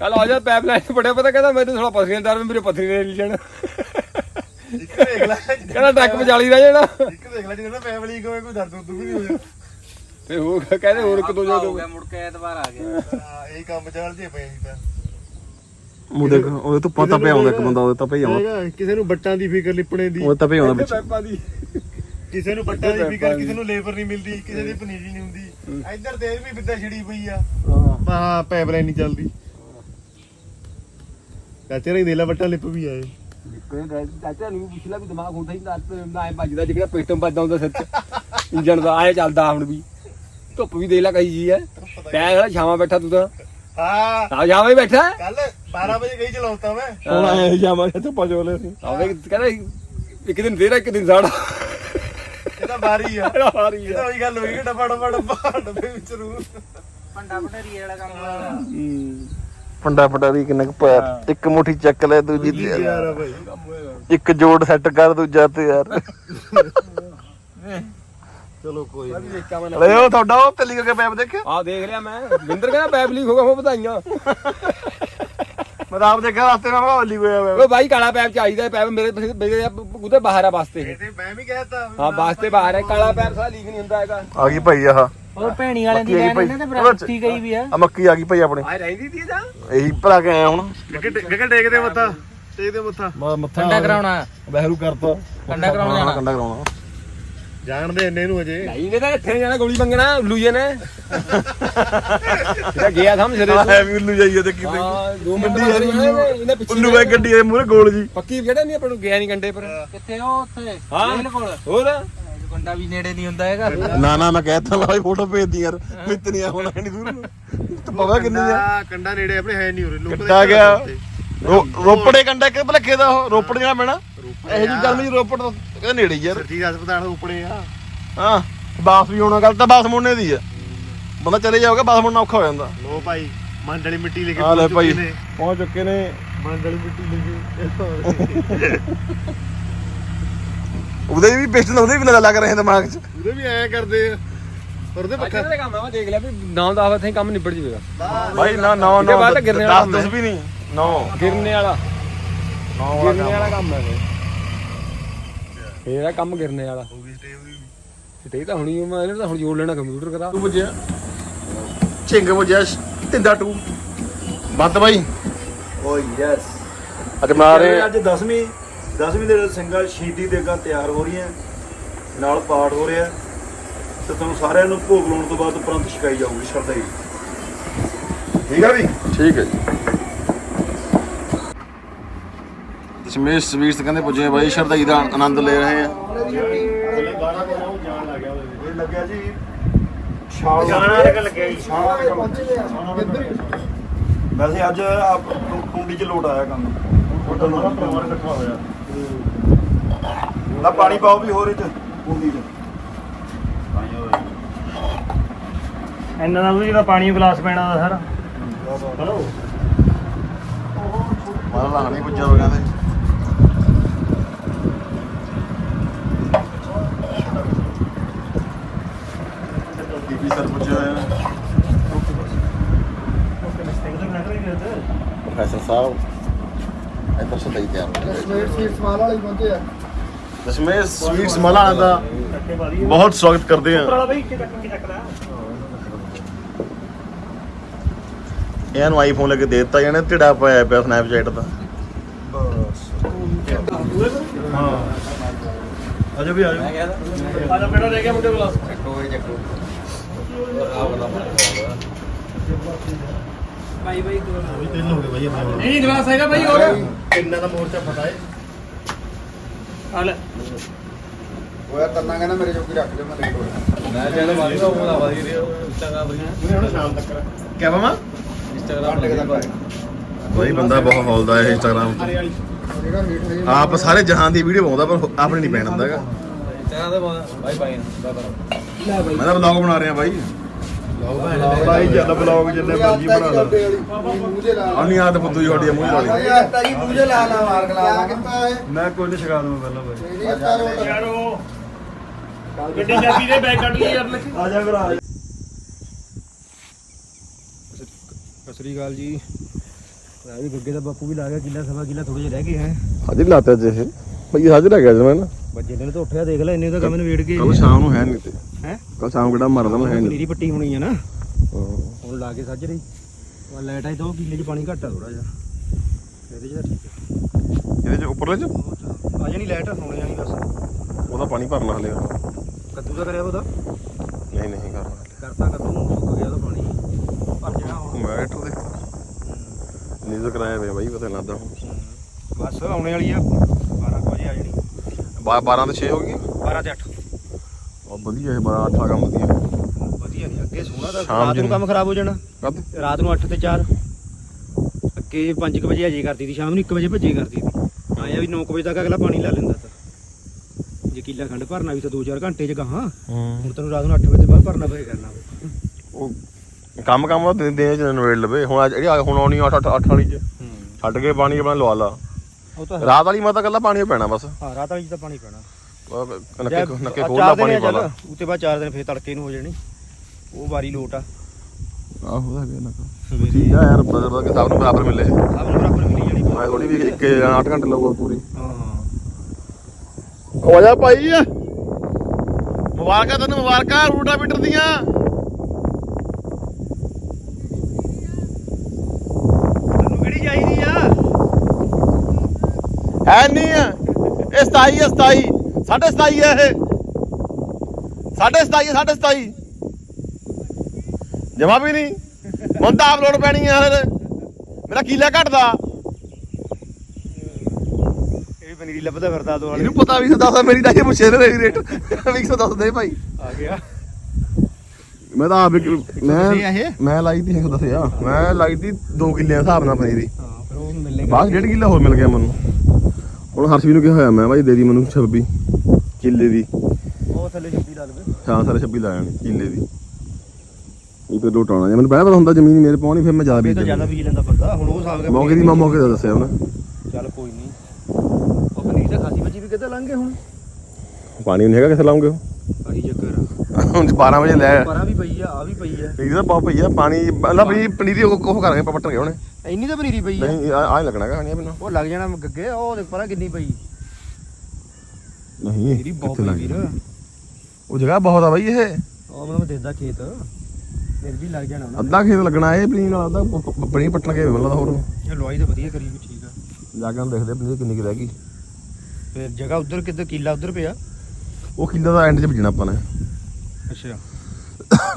C: ਕੱਲ ਆ। ਜਾ ਪਾਈਪਲਾਈਨ ਬੜਿਆ ਪਤਾ ਕਹਿੰਦਾ ਮੈਨੂੰ ਥੋੜਾ ਪਥਰੀਆਂ ਦਰ ਮੇਰੇ ਪਥਰੀ ਨੇ ਲੈ ਜਾਣਾ।
B: ਇੱਕ ਦੇਖ ਲੈ
C: ਕਹਿੰਦਾ ਟੱਕ ਵਿਚਾਲੀ ਰਹਿ ਜਾਣਾ।
B: ਇੱਕ ਦੇਖ ਲੈ ਜਿਹਨਾਂ ਫੈਮਿਲੀ ਕੋਲ ਕੋਈ ਦਰਦ ਦੁੱਖ ਨਹੀਂ ਹੋਇਆ
C: ਤੇ ਹੋਰ ਕਹਿੰਦੇ ਹੋਰ ਇੱਕ ਦੋ
D: ਹੋ
C: ਜੋ
D: ਗਿਆ ਮੁੜ ਕੇ ਐਤਵਾਰ ਆ ਗਿਆ।
B: ਹਾਂ, ਇਹ ਕੰਮ ਚੱਲਦੇ ਪਏ ਸੀ ਤਾਂ।
A: ਉਹਦੇ ਧੁੱਪਾਂ ਤਾਂ ਪਿਆ ਆਉਂਦਾ ਇੱਕ ਬੰਦਾ ਉਹਦੇ ਤਾਂ ਪਿਆ ਆਉਂਦਾ।
B: ਹੈਗਾ, ਕਿਸੇ ਨੂੰ ਬੱਟਾਂ ਦੀ ਫਿਕਰ ਲਿਪਣੇ ਦੀ।
A: ਉਹ ਤਾਂ ਪਿਆ ਆਉਂਦਾ ਵਿੱਚ।
C: ਪਾਈਪਾਂ ਦੀ।
B: ਕਿਸੇ ਨੂੰ ਬੱਟਾਂ ਦੀ ਫਿਕਰ ਕਿਸੇ ਨੂੰ ਲੇਬਰ ਨਹੀਂ ਮਿਲਦੀ ਕਿਸੇ ਦੀ ਪਨੀਰੀ ਨਹੀਂ ਹੁੰਦੀ। ਇੱਧਰ ਦੇਰ ਵੀ ਬਿੱਦਾ ਛੜੀ ਪਈ ਆ। ਹਾਂ। ਪਾਈਪਲਾਈਨ ਨਹੀਂ ਚੱਲਦੀ। ਚਾਚੇ ਨੇ ਦੇਲਾ ਬੱਟਾਂ ਲਿਪ ਵੀ ਆਏ
C: ਚਾਚਾ ਨੂੰ ਪੁੱਛ ਲੈ ਵੀ ਦਿਮਾਗ ਹੁੰਦਾ ਹੀ ਨਾ ਐ ਵੱਜਦਾ ਜਿਹੜਾ ਪਿਸਟਨ ਵੱਜਦਾ ਹੁੰਦਾ ਸਿਰ 'ਚ। ਇੰਜਣ ਦਾ ਐ ਚੱਲਦਾ ਹੁਣ ਵੀ। ਧੁੱਪ ਵੀ ਦੇ ਲੈ ਕਈ ਜੀ ਐ ਜਿਹੜਾ ਛਾਵਾਂ ਬੈਠਾ ਤੂੰ ਤਾਂ।
B: ਹਾਂ।
C: ਆ ਹੀ ਬੈਠਾ।
B: ਕੱਲ 12 ਵਜੇ ਗਈ ਚਲਾਉਂਦਾ ਮੈਂ।
A: ਹੁਣ ਆਏ ਜਾਵਾਂਗੇ ਧੁੱਪਾਂ ਚੋਲੇ ਅਸੀਂ।
C: ਆਵੇ ਕਹਿੰਦਾ ਇੱਕ ਦਿਨ ਤੇਰਾ ਇੱਕ ਦਿਨ ਸਾਡਾ।
B: ਇਹਦਾ ਬਾਰੀ ਆ। ਇਹਦਾ ਉਹੀ ਗੱਲ ਹੋਈ ਕਿ ਡੱਬਾ ਡੱਬਾ ਡੱਬਾ ਡੱਬੇ ਵਿੱਚ ਰੂ
D: ਪੰਡਾ ਭਟੇਰੀ ਵਾਲਾ ਕੰਮ
A: ਫੰਡਾ ਫੰਡਾ ਦੀ ਕਿੰਨਾ ਕੁ ਪਿਆ। ਇੱਕ ਮੁਠੀ ਚੱਕ ਲੈ ਦੂਜੀ ਤੇ
B: ਯਾਰ ਆ
A: ਇੱਕ ਜੋੜ ਸੈੱਟ ਕਰ ਦੂਜਾ ਤੇ ਯਾਰ
B: ਚਲੋ ਕੋਈ
A: ਲੈ ਉਹ ਤੁਹਾਡਾ ਉਹ ਤਲੀ ਕਰਕੇ ਪੈਪ ਦੇਖਿਆ?
C: ਆ ਦੇਖ ਲਿਆ ਮੈਂ। ਵਿੰਦਰ ਕਹਿੰਦਾ ਪੈਪ ਲੀਕ ਹੋ ਗਿਆ ਮੈਂ ਵਧਾਈਆਂ।
A: ਮੈਂ ਤਾਂ ਆਪ ਦੇਖਿਆ ਰਸਤੇ ਨਾਲ ਹੌਲੀ ਹੋਇਆ
C: ਓ ਬਾਈ ਕਾਲਾ ਪੈਪ ਚਾਹੀਦਾ ਪੈਪ ਮੇਰੇ ਮੇਰੇ ਉਹਦੇ ਬਾਹਰ ਆ ਵਾਸਤੇ
B: ਇਹ ਤੇ ਮੈਂ ਵੀ ਕਹਿਤਾ।
C: ਹਾਂ ਵਾਸਤੇ ਬਾਹਰ ਹੈ ਕਾਲਾ ਪੈਪ ਸਾਲਾ ਲੀਕ ਨਹੀਂ ਹੁੰਦਾ ਹੈਗਾ।
A: ਆ ਗਈ ਭਾਈ ਆਹ।
D: ਉਹ ਭੈਣੀ ਵਾਲਿਆਂ ਦੀ ਲੈਣ। ਇਹਨਾਂ ਤੇ ਬਰਾਤੀ ਗਈ ਵੀ ਆ।
A: ਆ ਮੱਕੀ ਆ ਗਈ ਭਾਈ ਆਪਣੇ।
C: ਆ ਰਹਿੰਦੀ ਤੀ ਜਾਂ
A: ਇਹੀ ਭਰਾ ਕੇ ਆਇਆ ਹੁਣ।
B: ਗੱਗਾ ਟੇਕਦੇ ਮੱਥਾ। ਟੇਕਦੇ ਮੱਥਾ
A: ਮੱਥਾ।
D: ਕੰਡਾ ਕਰਾਉਣਾ।
A: ਬਹਿਰੂ ਕਰਤਾ।
D: ਕੰਡਾ ਕਰਾਉਣ।
A: ਕੰਡਾ ਕਰਾਉਣਾ।
B: ਜਾਣਦੇ ਇੰਨੇ ਨੂੰ ਅਜੇ।
C: ਨਹੀਂ ਇਹਨੇ ਤਾਂ ਇੱਥੇ ਜਾਣਾ ਗੋਲੀ ਮੰਗਣਾ ਲੂਏ ਨੇ। ਜਿਹੜਾ ਗਿਆ
A: ਆ
C: ਤੋਂ।
A: ਹੈ ਵੀ ਉੱਲੂ ਜਾਈਏ ਤੇ ਕਿਤੇ
C: ਹਾਂ ਦੋ ਮਿੰਟ ਬਾਅਦ ਇਹਨੇ ਪਿੱਛੇ
A: ਉੱਲੂ ਵੇ ਗੱਡੀ ਦੇ ਮੂਹਰੇ ਗੋਲ ਜੀ।
C: ਪੱਕੀ ਜਿਹੜਾ ਨਹੀਂ ਆਪਾਂ ਨੂੰ ਗਿਆ ਨਹੀਂ ਕੰਡੇ ਪਰ।
D: ਕਿੱਥੇ ਉਹ ਉੱਥੇ?
C: ਹਾਂ।
D: ਕੋਲ?
C: ਹੋਰ?
D: ਕੰਡਾ ਵੀ ਨੇੜੇ ਨਹੀਂ ਹੁੰਦਾ ਹੈਗਾ।
A: ਨਾ ਨਾ ਮੈਂ ਕਹਿਤਾ ਲਾ ਫੋਟੋ ਭੇਜਦੀ ਯਾਰ। ਮਿੱਤਨੀਆਂ ਹੋਣਾ ਨਹੀਂ ਦੂਰ ਨੂੰ। ਤੂੰ ਪਤਾ ਕਿੰਨੀ ਆ?
B: ਕੰਡਾ- ਨੇੜੇ ਆਪਣੇ ਹੈ ਨਹੀਂ ਉਰੇ ਲੋਕ
A: ਕਿੱਡਾ ਗਿਆ। ਰੋਪੜੇ ਕੰਡਾ ਕਿ ਭਲਕੇ ਦਾ ਉਹ ਰੋਪੜ ਜਾਣਾ ਪੈਣਾ। ਇਹੋ ਜੀ ਗੱਲ ਨਹੀਂ ਰੋਪੜ ਤੋਂ ਇਹ ਨੇੜੇ ਹੀ ਯਾਰ
B: ਸਰਜੀ ਹਸਪਤਾਲ ਉਪੜੇ ਆ।
A: ਹਾਂ ਬਾਸ ਵੀ ਹੋਣਾ ਗੱਲ ਤਾਂ ਬਾਸ ਮੁੜਨੇ ਦੀ ਆ। ਬੰਦਾ ਚਲੇ ਜਾਊਗਾ ਬਾਸ ਮੁੜਨਾ ਔਖਾ ਹੋ ਜਾਂਦਾ।
B: ਲੋ ਭਾਈ ਮੰਡਲੀ ਮਿੱਟੀ ਲੈ ਕੇ
A: ਆ ਲੈ
B: ਪਹੁੰਚ
A: ਭਾਈ
B: ਚੁੱਕੇ ਨੇ।
A: ਪਹੁੰਚ ਚੁੱਕੇ ਨੇ।
B: ਮੰਡਲੀ ਮਿੱਟੀ ਲੈ ਕੇ
A: ਉਹਦੇ ਵੀ ਪਿਸਟਨ ਉਹਦੇ ਵੀ ਲੱਗ ਰਹੇ ਦਿਮਾਗ 'ਚ।
B: ਉਹਦੇ ਵੀ ਐਂ ਕਰਦੇ ਆ। ਪਰ ਉਹਦੇ ਪੱਖਾ
C: ਕਿਹਦੇ ਕੰਮ ਆ ਮੈਂ ਦੇਖ ਲਿਆ ਵੀ ਨਾਮ ਦਾ ਆਵਤ ਕੰਮ ਨਿਬੜ ਜੂਗਾ।
A: ਭਾਈ ਨਾ ਨੌ
C: ਇਹਦੇ
A: ਨੌ
C: ਬਾਅਦ ਤਾਂ ਗਿਰਨੇ ਵਾਲਾ
A: 10 10 ਵੀ ਨਹੀਂ ਨੌ।
C: ਗਿਰਨੇ ਵਾਲਾ।
A: ਨੌ ਵਾਲਾ
C: ਗਿਰਨੇ
A: ਕੰਮ
C: ਵਾਲਾ ਕੰਮ ਹੈ ਇਹ ਇਹਦਾ ਕੰਮ ਗਿਰਨੇ ਵਾਲਾ।
B: ਹੋ ਗਈ ਸਟੇ ਉਹਦੀ ਵੀ।
C: ਤੇ ਹੁਣੀ ਮੈਂ ਇਹਨੇ ਤਾਂ ਹੁਣ ਜੋੜ ਲੈਣਾ ਕੰਪਿਊਟਰ ਕਰਾ
A: ਤੂੰ ਵਜਿਆ। ਛਿੰਗ ਵਜਿਆ ਤਿੰਦਾ ਟੂ। ਬੰਦ ਬਾਈ।
E: ਓ ਯੈਸ।
A: ਅੱਜ ਬਣਾ ਰਹੇ
E: ਅੱਜ 10ਵੀਂ 10ਵੀਂ ਦੇ ਸਿੰਗਲ ਸ਼ਹੀਦੀ ਦੇਗਾ ਤਿਆਰ ਹੋ ਰਹੀਆਂ ਨਾਲ ਪਾਠ ਹੋ ਰਿਹਾ। ਤੇ ਤੁਹਾਨੂੰ ਸਾਰਿਆਂ ਨੂੰ ਭੋਗ ਲਾਉਣ ਤੋਂ ਬਾਅਦ ਉਪਰੰਤ ਛਕਾਈ ਜਾਊਗੀ ਸ਼ਰਧਾਈ
A: ਠੀਕ ਹੈ ਵੀ? ਠੀਕ ਹੈ ਜੀ। ਦਸ਼ਮੇਸ਼ ਸਵੀਟਸ ਕਹਿੰਦੇ ਪੁੱਜੇ ਬਾਈ ਸ਼ਰਦਾਈ ਦਾ ਆਨੰਦ ਲੈ ਰਹੇ ਆ।
B: ਅਗਲੇ ਗਾਣਾ ਕੋਲ ਉਹ ਜਾਣ ਲੱਗ ਗਿਆ ਉਹਦੇ
E: ਇਹ ਲੱਗਿਆ ਜੀ ਛਾਲ
B: ਜਾਣਾ ਲੱਗ ਲੱਗਿਆ ਜੀ
E: ਵੈਸੇ ਅੱਜ ਆਪ ਕੁੰਡੀ 'ਚ ਲੋਟ ਆਇਆ ਕੰਮ।
B: ਉਹਦਾ ਸਾਰਾ ਪਰਿਵਾਰ ਇਕੱਠਾ ਹੋਇਆ
E: ਨਾ ਪਾਣੀ ਪਾਓ ਵੀ ਹੋਰ ਇਹ 'ਚ ਕੁੰਡੀ 'ਚ।
F: ਇੰਨਾ ਨਾਲ ਜਿਹੜਾ ਪਾਣੀ ਗਲਾਸ ਪੈਣਾ ਦਾ ਸਾਰਾ।
B: ਹਲੋ
A: ਮਾਰਾ ਲਾਣਾ ਨਹੀਂ ਪੁੱਜਾ ਹੋ ਕਹਿੰਦੇ। ਬੀਬੀ ਸਰ ਪੁੱਜੇ ਹੋਏ ਨੇ ਪ੍ਰੋਫੈਸਰ ਸਾਹਿਬ ਇੱਧਰ ਸਦਾਈ ਤਿਆਰ ਦਸ਼ਮੇਸ਼ ਸਵੀਟਸ ਮਾਲਾ ਵਾਲੇ ਪਹੁੰਚੇ ਆ। ਦਸ਼ਮੇਸ਼ ਸਵੀਟਸ ਮਾਲਾ ਦਾ ਬਹੁਤ ਸਵਾਗਤ ਕਰਦੇ ਆ।
F: ਵਾਲਾ ਬਈ ਕਿੱਥੇ ਤੱਕ ਚੱਕਦਾ
A: ਇਹਨਾਂ ਨੂੰ ਆਈਫੋਨ ਲੈ ਕੇ ਦੇ ਦਿੱਤਾ ਜਾਨੇ ਢਿੜਾ ਪਾਇਆ ਪਿਆ ਸਨੈਪਚੈਟ ਦਾ।
E: ਆਜੋ ਵੀ ਆਜੋ
G: ਮੈਂ ਕਹਿੰਦਾ
F: ਆ ਜਾ ਬੇਟਾ ਲੈ ਕੇ ਮੁੰਡੇ ਗਲਾਸ
G: ਚੱਕੋ ਚੱਕੋ। ਆ ਵਾਲਾ
D: ਬਾਈ ਬਾਈ ਦੋ
B: ਵੀ ਤਿੰਨ ਹੋ ਗਏ ਬਾਈ ਆਪਣੇ
F: ਨਹੀਂ ਗਲਾਸ ਹੈਗਾ ਭਾਈ ਹੋਰ।
B: ਇੰਨਾ ਦਾ ਮੋਰਚਾ ਹੈ
F: ਆ ਲੈ।
H: ਹੋਇਆ ਕਰਨਾ ਕਹਿੰਦਾ ਮੇਰੇ ਜੋਗੀ ਰੱਖ ਲਿਓ ਮੈਂ ਲੇਟ ਹੋ
G: ਮੈਂ ਕਹਿੰਦਾ ਵਾਲੀ ਉਹ ਦਾ ਵਾਲੀ ਦੀ ਇੰਸਟਾਗ੍ਰਾਮ ਦੀ
B: ਉਹਨੇ ਹੁਣ ਸ਼ਾਮ ਤੱਕ
A: ਕਿਆ ਬਾਮਾ
G: ਇੰਸਟਾਗ੍ਰਾਮ
H: ਟਿਕ ਦਾ
A: ਬਾਈ ਬੰਦਾ ਬਹੁਤ ਹੌਲਦਾ ਹੈ ਇੰਸਟਾਗ੍ਰਾਮ ਤੇ।
H: ਜਿਹੜਾ ਮੀਟ ਨਹੀਂ
A: ਆਪ ਸਾਰੇ ਜਹਾਨ ਦੀ ਵੀਡੀਓ ਪਾਉਂਦਾ ਪਰ ਆਪਣੇ ਨਹੀਂ ਪੈਣ ਦਿੰਦਾ ਹੈਗਾ।
G: ਇੰਸਟਾਗ੍ਰਾਮ ਤੇ ਬਾਈ ਬਾਈ ਬਾਈ ਬਾਈ।
A: ਮੈਂ ਤਾਂ ਵਲੌਗ ਬਣਾ ਰਿਹਾ ਬਾਈ।
E: ਬਾਈ ਚੱਲ ਬਲੌਗ ਜਿੰਨੇ ਮਰਜ਼ੀ ਬਣਾ ਲਾ
H: ਮੂੰਹ ਜੇ ਲਾ
A: ਤੁਹਾਡੀ ਮੂੰਹ ਵਾਲੀ
H: ਭਾਈ ਆਟਾ ਲਾ ਲਾ ਮਾਰ ਗਲਾ ਕੀਤਾ ਹੈ
E: ਮੈਂ ਕੋਈ ਨਹੀਂ ਛਕਾ ਦਵਾਂ ਪਹਿਲਾਂ ਬਾਈ
H: ਮੇਰੀ
F: ਗੱਡੀ ਚਾਬੀ ਦੇ ਬੈਗ ਕੱਢ ਲਈ ਯਾਰ
E: ਆ ਜਾ ਭਰਾ
G: ਸਤਿ ਸ੍ਰੀ ਅਕਾਲ ਜੀ ਆ ਵੀ ਗੱਗੇ ਦਾ ਬਾਪੂ ਵੀ ਲਾ ਗਿਆ ਕਿੱਲਾ ਸਵਾ ਕਿੱਲਾ ਥੋੜੇ ਜਿਹਾ ਰਹਿ ਗਏ ਹੈ
A: ਹਾਜ਼ਰ ਲਾਤਾ ਜੇ ਇਹ ਬਈ ਹਾਜ਼ਰ ਆ ਗਿਆ ਜਮੈਂ ਨਾ
G: ਬੱਜੇ ਨੇ ਤਾਂ ਉੱਠਿਆ ਦੇਖ ਲੈ, ਇੰਨੇ ਤਾਂ ਕੰਮ ਨਵੇੜ ਕੇ
A: ਕੱਲ ਸ਼ਾਮ ਨੂੰ ਹੈ ਨਹੀਂ ਤੇ
G: ਹੈ?
A: ਕੱਲ ਸ਼ਾਮ ਕਿਹੜਾ ਮਰਦਾ ਮੈਂ ਹੈ ਨਹੀਂ।
G: ਪਨੀਰੀ ਪੱਟੀ ਹੋਣੀ ਆ ਨਾ। ਹੁਣ ਲਾ ਕੇ ਸੱਜ ਰਹੀ। ਉਹ ਲਾਈਟ ਆਈ ਤਾਂ ਉਹ ਕਿੱਲੇ 'ਚ ਪਾਣੀ ਘੱਟ ਆ ਥੋੜਾ ਜਿਹਾ। ਇਹਦੇ 'ਚ ਤਾਂ ਠੀਕ
A: ਇਹਦੇ ਚ ਉੱਪਰਲੇ ਚ?
G: ਆ ਆ ਜਾਣੀ ਲਾਈਟ ਹੋਣੇ ਜਾਣੀ ਬਸ।
A: ਉਹਦਾ ਪਾਣੀ ਭਰਨਾ ਹਲੇ।
G: ਕੱਦੂ ਦਾ ਕਰਿਆ ਉਹਦਾ?
A: ਨਹੀਂ ਨਹੀਂ ਕਰਨਾ
G: ਕਰਤਾ ਕੱਦੂ ਸੁੱਕ ਗਿਆ ਉਹਦਾ ਪਾਣੀ। ਭਰ ਜਾਣਾ ਹੁਣ।
A: ਮੈਂ ਇੱਥੋਂ ਦੇਖ। ਨੀਜ਼ ਕਰਾਇਆ ਵੇ ਬਾਈ ਪਤਾ ਲੱਗਦਾ ਹੁਣ।
G: ਬਸ ਆਉਣੇ ਵਾਲੀ ਆ। 12 ਕੁ ਵਜੇ ਆ ਜਾਣੀ।
A: 12 ਤੇ 6 ਹੋ ਗਈ
G: 12 ਤੇ 8
A: ਉਹ ਵਧੀਆ ਹੈ 12 8 ਕੰਮ ਵਧੀਆ
G: ਵਧੀਆ ਨਹੀਂ ਅੱਗੇ ਸੋਹਣਾ
A: ਸ਼ਾਮ
G: ਰਾਤ ਨੂੰ ਕੰਮ ਖਰਾਬ ਹੋ ਜਾਣਾ।
A: ਕਦ
G: ਰਾਤ ਨੂੰ 8 ਤੇ 4 ਅੱਗੇ 5 ਵਜੇ ਅਜੇ ਕਰਦੀ ਸੀ ਸ਼ਾਮ ਨੂੰ 1 ਵਜੇ ਭੱਜੇ ਕਰਦੀ ਸੀ। ਆਇਆ ਵੀ 9 ਵਜੇ ਤੱਕ ਅਗਲਾ ਪਾਣੀ ਲਾ ਲੈਂਦਾ ਤਾਂ। ਜੇ ਕਿੱਲਾ ਖੰਡ ਭਰਨਾ ਵੀ ਤਾਂ 2-4 ਘੰਟੇ ਚ ਗਾਹਾਂ। ਹੁਣ ਤੈਨੂੰ ਰਾਤ ਨੂੰ 8 ਵਜੇ ਤੋਂ ਬਾਅਦ ਭਰਨਾ ਪਏ ਕਰਨਾ।
A: ਉਹ ਕੰਮ ਕੰਮ ਉਹ ਦੇ ਦੇ ਚ ਨਵੇੜ ਲਵੇ। ਹੁਣ ਅੱਜ ਜਿਹੜੀ ਹੁਣ ਆਉਣੀ 8 8 ਵਾਲੀ ਚ। ਛੱਡ ਕੇ ਪਾਣੀ ਆਪਣਾ ਲਵਾ ਲਾ।
G: ਉਹ ਤਾਂ
A: ਰਾਤ ਵਾਲੀ ਮਾ ਤਾਂ ਕੱਲਾ ਪਾਣੀ ਓ ਪੈਣਾ ਬਸ।
G: ਹਾਂ ਰਾਤ ਵਾਲੀ 'ਚ ਤਾਂ ਪਾਣੀ ਪੈਣਾ।
A: ਨੱਕੇ
G: ਜਾਂ
A: ਨੱਕੇ
G: ਆਹ
A: ਖੋਲ
G: ਚਾਰ
A: ਲਾ
G: ਦਿਨ
A: ਪਾਣੀ
G: ਆ
A: ਪਾ
G: ਚੱਲ,
A: ਲਾ।
G: ਉੱਤੇ ਬਾਅਦ 4 ਦਿਨ ਫੇਰ ਤੜਕੇ ਨੂੰ ਹੋ ਜਾਣੀ ਉਹ ਵਾਰੀ ਲੋਟ ਆ।
A: ਆਹੋ ਉਹਦਾ ਗਿਆ ਨਾ ਠੀਕ ਆ ਯਾਰ ਬਦਲ ਬਦਲ ਕੇ ਸਭ ਨੂੰ ਬਰਾਬਰ ਮਿਲੇ।
G: ਸਭ ਨੂੰ ਬਰਾਬਰ ਮਿਲੀ ਜਾਣੀ
A: ਮੈਂ ਥੋੜੀ ਵੀ ਇੱਕ 8 ਘੰਟੇ ਲੱਗੂਗਾ ਪੂਰੀ।
G: ਹਾਂ ਹਾਂ।
A: ਹੋ ਜਾ ਭਾਈ ਮੁਬਾਰਕਾਂ ਤੈਨੂੰ ਮੁਬਾਰਕਾਂ ਰੂਟਾ ਮੀਟਰ ਦੀਆਂ।
G: ਤੈਨੂੰ ਕਿਹੜੀ ਚਾਹੀਦੀ ਆ?
A: ਹੈ ਨਹੀਂ ਆ। ਇਹ 27 ਹੈ 27 ਸਾਢੇ 27 ਹੈ ਇਹ। ਸਾਢੇ 27 ਹੈ ਸਾਢੇ 27 ਜਮਾ ਵੀ ਨਹੀਂ। ਹੁਣ ਤਾਂ ਆਪ ਲੋਡ ਪੈਣੀ ਆ ਹਲੇ ਮੇਰਾ ਕੀਲਾ ਘਟਦਾ।
G: ਇਹ ਵੀ ਪਨੀਰੀ ਲੱਭਦਾ ਫਿਰਦਾ ਦੋ
A: ਇਹਨੂੰ ਪਤਾ ਵੀ 110 ਮੇਰੀ ਤਾਂ ਇਹ ਪੁੱਛੇ ਨੇ ਰੇਟ। ਵੀ 110 ਦੇ ਭਾਈ।
G: ਆ ਗਿਆ।
A: ਮੈਂ ਤਾਂ ਆਪ ਮੈਂ
G: ਆ?
A: ਮੈਂ ਲਾਈ ਤੀ 110 ਆ। ਮੈਂ ਲਾਈ 2 ਕਿੱਲੇ ਦੇ ਹਿਸਾਬ ਨਾਲ ਪਨੀਰੀ।
G: ਹਾਂ ਫਿਰ ਉਹ ਮਿਲੇਗਾ।
A: ਬਾਅਦ ਡੇਢ ਕਿੱਲਾ ਹੋਰ ਮਿਲ ਗਿਆ ਮੈਨੂੰ। ਹੁਣ ਹਰਸ਼ਵੀ ਨੂੰ ਕਿਹਾ ਹੋਇਆ? ਮੈਂ ਭਾਈ ਦੇ ਦੀ ਮੈਨੂੰ 26 ਕਿੱਲੇ ਦੀ।
G: ਉਹ ਥੱਲੇ ਛੱਪੀ ਲਾ ਲਵੇ
A: ਹਾਂ ਸਾਰੇ 26 ਲਾ ਜਾਣੀ ਕਿੱਲੇ ਦੀ। ਇਹ ਫਿਰ ਲੋਟਾਉਣਾ ਜੇ ਮੈਨੂੰ ਪਹਿਲਾਂ ਪਤਾ ਹੁੰਦਾ ਜ਼ਮੀਨ ਮੇਰੇ ਪਾਉਣੀ ਫਿਰ ਮੈਂ ਜ਼ਿਆਦਾ
G: ਇਹ
A: ਬੀਜ
G: ਤਾਂ ਜ਼ਿਆਦਾ ਬੀਜ ਲੈਂਦਾ ਬੰਦਾ। ਹੁਣ ਉਹ ਹਿਸਾਬ
A: ਮੌਕੇ ਦੀ ਮੈਂ ਮੌਕੇ ਦਾ ਦੱਸਿਆ ਉਹਨੇ।
G: ਚੱਲ ਕੋਈ ਨਹੀਂ ਉਹ ਪਨੀਰ ਤਾਂ ਖਾਸੀ ਬੱਜੀ ਵੀ ਕਿੱਦਾਂ ਲੰਘੇ ਹੁਣ?
A: ਪਾਣੀ ਨਹੀਂ ਹੈਗਾ ਕਿੱਥੇ ਲਾਉਂਗੇ ਉਹ?
G: ਆਹੀ ਚੱਕਰ
A: ਹੁਣ 12 ਵਜੇ ਲੈ
G: ਪਰਾਂ ਵੀ ਪਈ ਆ ਆ ਵੀ ਪਈ ਆ।
A: ਇਹਦਾ ਪਾਉ ਭਈਆ ਪਾਣੀ ਅੱਲਾ ਭਈ ਪਨੀਰੀ ਉਹ ਉਹ ਕਰਾਂਗੇ ਪੱਟਣਗੇ ਉਹਨੇ
G: ਇੰਨੀ ਤਾਂ ਪਨੀਰੀ ਪਈ ਆ।
A: ਨਹੀਂ ਆ ਲੱਗਣਾ ਕਹਾਣੀ ਮੈਨੂੰ।
G: ਉਹ ਲੱਗ ਜਾਣਾ ਗੱਗੇ ਉਹ ਦੇਖ ਪਰਾਂ ਕਿੰਨੀ ਪਈ।
A: ਨਹੀਂ
G: ਇਹਦੀ ਬਹੁਤ
A: ਕਿੱਥੇ
G: ਪਈ ਵੀਰ।
A: ਉਹ ਜਗ੍ਹਾ ਬਹੁਤ ਆ ਬਾਈ ਇਹ।
G: ਉਹ ਮਤਲਬ ਦੇਖਦਾ ਖੇਤ। ਫਿਰ ਵੀ ਲੱਗ ਜਾਣਾ ਉਹਨਾਂ
A: ਅੱਧਾ ਖੇਤ ਲੱਗਣਾ ਇਹ ਪਨੀਰ ਨਾਲ ਅੱਧਾ ਪਨੀਰ ਪੱਟਣ ਕੇ ਮਿਲਦਾ ਹੋਰ।
G: ਇਹ ਲਵਾਈ ਤਾਂ ਵਧੀਆ ਕਰੀ ਵੀ ਠੀਕ ਆ।
A: ਜਾ ਕੇ ਹੁਣ ਦੇਖਦੇ ਆ ਪਨੀਰ ਕਿੰਨੀ ਕਿ ਰਹਿ ਗਈ।
G: ਫਿਰ ਜਗ੍ਹਾ ਉਧਰ ਕਿੱਧਰ ਕੀਲਾ ਉਧਰ ਪਿਆ?
A: ਉਹ ਕਿੱਲਾ ਦਾ ਐਂਡ 'ਚ ਬੀਜਣਾ ਆਪਾਂ ਨੇ।
G: ਅੱਛਾ।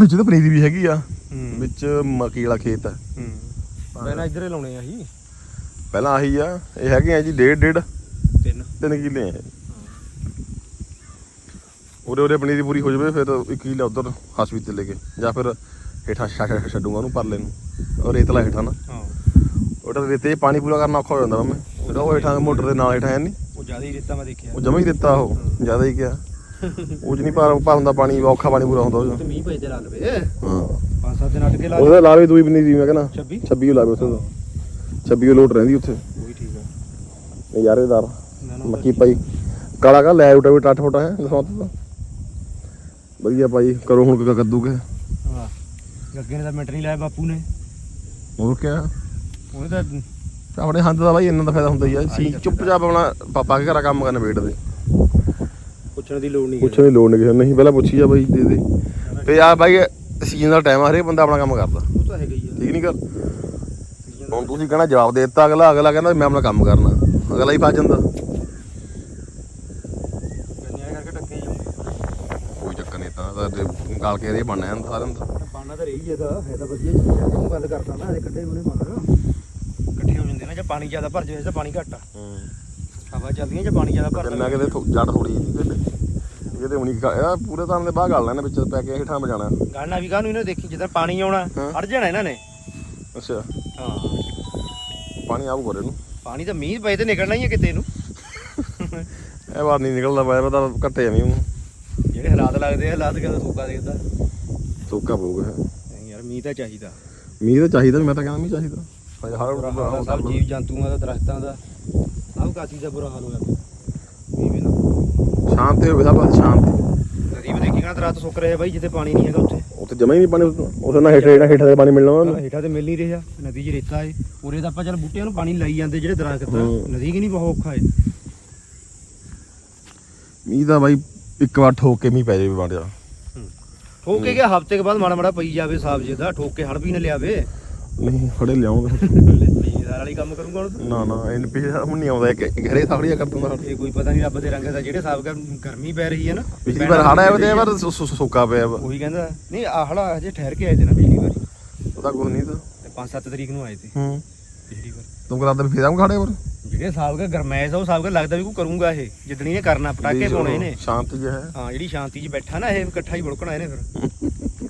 A: ਵਿੱਚ ਤਾਂ ਪਨੀਰੀ ਵੀ ਹੈਗੀ ਆ।
G: ਹੂੰ।
A: ਵਿੱਚ ਮੱਕੀ ਵਾਲਾ ਖੇਤ ਆ।
G: ਹੂੰ। ਪਹਿਲਾਂ ਇੱਧਰ ਲਾਉਣੇ ਆ ਹੀ
A: ਪਹਿਲਾਂ ਆਹੀ ਆ ਇਹ ਹੈਗੇ ਆ ਜੀ ਡੇਢ ਡੇਢ।
G: ਤਿੰਨ।
A: ਤਿੰਨ ਕਿੱਲੇ ਆ। ਉਰੇ ਉਰੇ ਪਨੀਰੀ ਪੂਰੀ ਹੋ ਜਾਵੇ ਫਿਰ ਇੱਕ ਕਿੱਲਾ ਉਧਰ ਹਸਪੀਟਲ ਤੇ ਲੈ ਕੇ ਜਾਂ ਫਿਰ ਹੇਠਾਂ ਛੱਡ ਛੱਡੂਗਾ ਉਹਨੂੰ ਪਰਲੇ ਨੂੰ। ਉਹ ਰੇਤਲਾ ਹੇਠਾਂ ਨਾ।
G: ਹਾਂ।
A: ਉਹਦਾ ਰੇਤੇ 'ਚ ਪਾਣੀ ਪੂਰਾ ਕਰਨਾ ਔਖਾ ਹੋ ਜਾਂਦਾ ਮੈਂ। ਫਿਰ ਉਹ ਹੇਠਾਂ ਮੋਟਰ ਦੇ ਨਾਲ ਹੇਠਾਂ ਹੈ ਨਹੀਂ
G: ਉਹ ਜ਼ਿਆਦਾ ਹੀ ਰੇਤਾ ਮੈਂ ਦੇਖਿਆ।
A: ਉਹ ਜਮਾ ਹੀ ਦਿੱਤਾ ਉਹ ਜ਼ਿਆਦਾ ਹੀ ਗਿਆ ਉਹ 'ਚ ਨਹੀਂ ਪਰ ਪਰ ਹੁੰਦਾ ਪਾਣੀ ਔਖਾ ਪਾਣੀ ਪੂਰਾ ਹੁੰਦਾ ਉਹ 'ਚ।
G: ਤੇ ਮੀਂਹ ਪਏ ਤੇ ਲਾ ਲਵੇ
A: ਹਾਂ।
G: ਪੰਜ ਸੱਤ ਦਿਨ ਅੱਟ ਕੇ ਲਾ
A: ਉਹਦਾ ਲਾਵੇ ਦੂਈ ਪਨੀਰੀ ਮੈਂ ਕਹਿੰਦਾ।
G: 26
A: 26 ਉਹ ਲਾਵੇ ਉੱਥੇ ਤਾਂ। 26 ਉਹ ਲੋਟ ਰਹਿੰਦੀ ਉੱਥੇ।
G: ਉਹ ਵੀ ਠੀਕ ਆ।
A: ਨਜ਼ਾਰੇਦਾਰ
G: ਨਾ ਨਾ
A: ਮੱਕੀ ਪਾਈ ਕਾਲਾ ਕਾ ਲੈ ਉਟਾ ਵੀ ਟੱਟ ਫੋਟਾ ਹੈ ਦਸਾਂ ਤੋਂ ਵਧੀਆ ਭਾਈ ਕਰੋ ਹੁਣ ਕ- ਕੱਦੂ ਕੇ।
G: ਹਾਂ। ਗੱਗੇ ਨੇ ਤਾਂ ਮਿੰਟ ਨਹੀਂ ਲਾਇਆ ਬਾਪੂ ਨੇ।
A: ਹੋਰ ਕਿਆ?
G: ਉਹਨੇ ਤਾਂ
A: ਆਪਣੇ ਹੰਦ ਦਾ ਭਾਈ ਇੰਨਾ ਦਾ ਫਾਇਦਾ ਹੁੰਦਾ ਹੀ ਆ। ਸੀ ਚੁੱਪਚਾਪ ਆਪਣਾ ਪਾਪਾ ਕੇ ਘਰਾ ਕੰਮ ਕਰਨ ਵੇਟਦੇ
G: ਪੁੱਛਣ ਦੀ ਲੋੜ ਨਹੀਂ
A: ਪੁੱਛਣ ਦੀ ਲੋੜ ਨਹੀਂ ਕਿਸੇ ਨੂੰ। ਨਹੀਂ ਪਹਿਲਾਂ ਪੁੱਛੀ ਜਾ ਬਾਈ ਦੇ ਦੇ। ਤੇ ਆ ਬਾਈ ਸੀਜ਼ਨ ਦਾ ਟਾਈਮ ਆ ਹਰੇਕ ਬੰਦਾ ਆਪਣਾ ਕੰਮ ਕਰਦਾ।
G: ਉਹ ਤਾਂ ਹੈਗਾ ਹੀ ਆ।
A: ਠੀਕ ਨਹੀਂ ਕਰ ਹੁਣ ਤੁਸੀਂ ਕਹਿਣਾ ਜਵਾਬ ਦੇ ਦਿੱਤਾ ਅਗਲਾ ਅਗਲਾ ਕਹਿੰਦਾ ਮੈਂ ਆਪਣਾ ਕੰਮ ਕਰਨਾ। ਅਗਲਾ ਹੀ ਫਸ ਜਾਂਦਾ।
G: ਨਿਆਂ ਕਰਕੇ
A: ਹਾਂ ਤਾਂ ਤੇ ਗਾਲ ਕੇ ਇਹ ਬਣਨਾ ਹੁੰਦਾ ਸਾਰਿਆਂ ਦਾ
G: ਪਾਣਾ ਤਾਂ ਰਹੀ ਜਦਾ ਹੈ ਤਾਂ ਵਧੀਆ ਚੀਜ਼ ਆ। ਤੂੰ ਗੱਲ ਕਰਦਾ ਨਾ ਇਹਦੇ ਕੱਢੇ ਉਹਨੇ ਮਗਰ ਇਕੱਠੇ ਹੋ ਜਾਂਦੇ ਨੇ ਜੇ ਪਾਣੀ ਜ਼ਿਆਦਾ ਭਰ ਜਾਵੇ ਤਾਂ ਪਾਣੀ ਘੱਟ ਆ।
A: ਹੂੰ।
G: ਹਵਾ ਚੱਲਦੀ ਹੈ ਜੇ ਪਾਣੀ ਜ਼ਿਆਦਾ ਭਰ
A: ਜਿੰਨਾ ਕਿਤੇ ਥੋ- ਜੜ ਥੋੜੀ ਜਿਹੀ ਕਿਤੇ ਇਹਦੇ ਹੁਣੀ ਇਹਦਾ ਪੂਰੇ ਤਾਂ ਦੇ ਬਾਹਰ ਗਾਲ ਲੈਣਾ ਵਿੱਚ ਪੈ ਕੇ ਹੇਠਾਂ ਵਜਾਣਾ
G: ਗਾਣਾ ਵੀ ਕਾਹਨੂੰ ਇਹਨੇ ਦੇਖੀ ਜਦੋਂ ਪਾਣੀ ਆਉਣਾ
A: ਹਾਂ।
G: ਅੜ ਜਾਣਾ ਇਹਨਾਂ ਨੇ।
A: ਅੱਛਾ।
G: ਹਾਂ।
A: ਪਾਣੀ ਆਊ ਕਰੇ ਨੂੰ
G: ਪਾਣੀ ਤਾਂ ਮੀਂਹ ਪਏ ਤੇ ਨਿਕਲਣਾ ਹੀ ਹੈ ਕਿਤੇ ਨੂੰ
A: ਇਹ ਵਾਰ ਨਹੀਂ ਨਿਕਲਦਾ ਬਾਹਰ ਤਾਂ ਘੱਟੇ ਐਵੇਂ ਉਹ
G: ਜਿਹੜੇ ਹਾਲਾਤ ਲੱਗਦੇ ਆ ਹਾਲਾਤ ਕਹਿੰਦਾ ਸੋਕਾ ਦੇਖਦਾ।
A: ਸੋਕਾ ਪਊਗਾ
G: ਨਹੀਂ ਯਾਰ ਮੀਂਹ ਤਾਂ ਚਾਹੀਦਾ।
A: ਮੀਂਹ ਤਾਂ ਚਾਹੀਦਾ ਮੈਂ ਤਾਂ ਕਹਿੰਦਾ ਮੀਂਹ ਚਾਹੀਦਾ। ਹਜੇ
G: ਬੁਰਾ ਹਾਲ ਆ
A: ਹਰ
G: ਸਭ ਜੀਵ ਜੰਤੂਆਂ ਦਾ ਦਰਖਤਾਂ ਦਾ। ਸਭ ਕਾਸੀ ਦਾ ਬੁਰਾ ਹਾਲ ਹੋਇਆ। ਪਿਆ।
A: ਸ਼ਾਂਤ ਹੋਵੇ ਸਭ ਪਾਸੇ ਸ਼ਾਂਤ।
G: ਵੀ ਦੇਖੀ ਕਹਿੰਦਾ ਰਾਤ ਸੁੱਕ ਰਿਹਾ ਬਾਈ ਜਿੱਥੇ ਪਾਣੀ ਨਹੀਂ ਹੈਗਾ ਉੱਥੇ।
A: ਉੱਥੇ ਜਮਾ ਹੀ ਨਹੀਂ ਪਾਣੀ ਉੱਥੇ ਨਾ ਹੇਠ ਹੇਠਾਂ ਹੇਠਾਂ ਦੇ ਪਾਣੀ ਮਿਲਣਾ ਉਹਨਾਂ ਨੂੰ
G: ਹੇਠਾਂ ਤੇ ਮਿਲ ਨਹੀਂ ਰਿਹਾ ਨਦੀ 'ਚ ਰੇਤਾ ਏ। ਉਰੇ ਤਾਂ ਆਪਾਂ ਚੱਲ ਬੂਟਿਆਂ ਨੂੰ ਪਾਣੀ ਲਾਈ ਜਾਂਦੇ ਜਿਹੜੇ ਦਰਖਤ ਆ
A: ਹੂੰ।
G: ਨਦੀ ਕਿ ਨਹੀਂ ਬਹੁਤ ਔਖਾ ਏ।
A: ਮੀਂਹ ਤਾਂ ਬਾਈ ਇੱਕ ਵਾਰ ਠੋਕ ਕੇ ਮੀਂਹ ਪੈ ਜਾਵੇ ਬਾੜਿਆ
G: ਠੋਕ ਕੇ ਗਿਆ ਹਫ਼ਤੇ ਕੇ ਬਾਅਦ ਮਾੜਾ ਮਾੜਾ ਪਈ ਜਾਵੇ ਸਾਬ ਜੇ ਦਾ ਠੋਕ ਹੜ ਵੀ ਨਾ ਲਿਆਵੇ।
A: ਨਹੀਂ ਫੜੇ ਲਿਆਉਂਗੇ।
G: ਜ਼ਿਮੀਦਾਰ ਵਾਲੀ ਕੰਮ ਕਰੂੰਗਾ ਹੁਣ
A: ਨਾ ਨਾ ਐਨ ਪੀ ਹੁਣ ਨਹੀਂ ਆਉਂਦਾ ਇੱਕ ਘਰੇ ਸਾੜੀਆ ਕਰ ਦਿੰਦਾ
G: ਇਹ ਕੋਈ ਪਤਾ ਨਹੀਂ ਰੱਬ ਦੇ ਰੰਗ ਦਾ ਜਿਹੜੇ ਹਿਸਾਬ ਕਰ ਗਰਮੀ ਪੈ ਰਹੀ ਹੈ ਨਾ
A: ਪਿਛਲੀ ਵਾਰ ਹੜ ਆਇਆ ਤੇ ਵਾਰ ਸੁੱਕਾ ਪਿਆ ਵਾ।
G: ਉਹੀ ਕਹਿੰਦਾ ਨਹੀਂ ਆਹੜਾ ਹਜੇ ਠਹਿਰ ਕੇ ਆਏ ਤੇ ਨਾ ਪਿਛਲੀ ਵਾਰੀ।
A: ਉਹਦਾ ਕੁਝ ਨਹੀਂ ਤਾਂ
G: ਤੇ 5-7 ਤਰੀਕ ਨੂੰ ਆਏ ਤੇ।
A: ਹੂੰ।
G: ਪਿਛਲੀ ਵਾਰ।
A: ਤੂੰ ਕਰਾਦਾ ਫੇਰ ਆਉਂ ਖੜੇ ਪਰ
G: ਜਿਹੜੇ ਹਿਸਾਬ ਦਾ ਗਰਮੈਸ਼ ਆ ਉਹ ਹਿਸਾਬ ਦਾ ਲੱਗਦਾ ਵੀ ਕੋਈ ਕਰੂੰਗਾ ਇਹ ਜਿੱਦਣੀ ਇਹ ਕਰਨਾ ਪਟਾਕੇ ਪਾਉਣੇ ਨੇ।
A: ਸ਼ਾਂਤ ਜਿਹਾ ਹੈ।
G: ਹਾਂ ਜਿਹੜੀ ਸ਼ਾਂਤੀ 'ਚ ਬੈਠਾ ਨਾ ਇਹ ਇਕੱਠਾ ਹੀ ਬੁਲਕਣਾ ਇਹਨੇ ਫਿਰ।